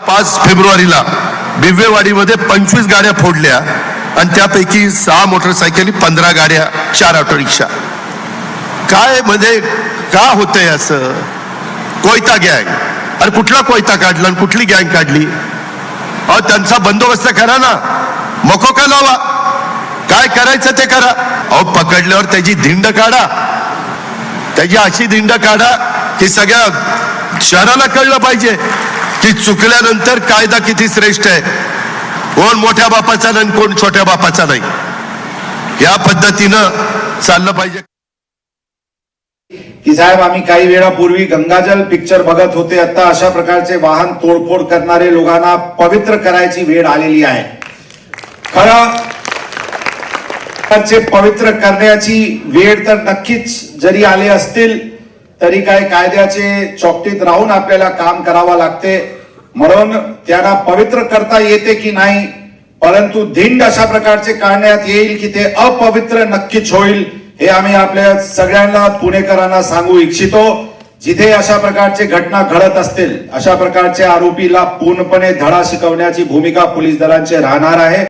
पाच फेब्रुवारीला बिव्वेवाडीमध्ये पंचवीस गाड्या फोडल्या आणि त्यापैकी सहा मोटरसायकली पंधरा गाड्या चार ऑटो रिक्षा काय म्हणजे का होतंय असं? कोयता गँग. अरे कुठला कोयता काढला आणि कुठली गँग काढली? अहो त्यांचा बंदोबस्त करा ना. मको का लावा? काय करायचं ते करा. अहो पकडल्यावर त्याची धिंड काढा. त्याची अशी धिंड काढा की सगळ्या शहराला कळलं पाहिजे. की चुकल्यानंतर कायदा किती श्रेष्ठ आहे? कोण मोठ्या बापाचा नाही कोण छोट्या बापाचा नाही. या पद्धतीनं चाललं पाहिजे. की साहेब आम्ही काही वेळापूर्वी गंगाजल पिक्चर बघत होते. आता अशा प्रकारचे वाहन तोडफोड करणारे लोकांना पवित्र करायची वेळ आलेली आहे. खरं पवित्र करण्याची वेळ तर नक्कीच जरी आले असतील तरी काय कायद्याचे चौकटीत राहून आपल्याला काम करावं लागते. म्हणून त्यांना पवित्र करता येते की नाही परंतु धिंड अशा प्रकारचे काढण्यात येईल की ते अपवित्र नक्कीच होईल हे आम्ही आपल्या सगळ्यांना पुणेकरांना सांगू इच्छितो. जिथे अशा प्रकारचे घटना घडत असतील अशा प्रकारच्या आरोपीला पूर्णपणे धडा शिकवण्याची भूमिका पोलीस दलांची राहणार आहे.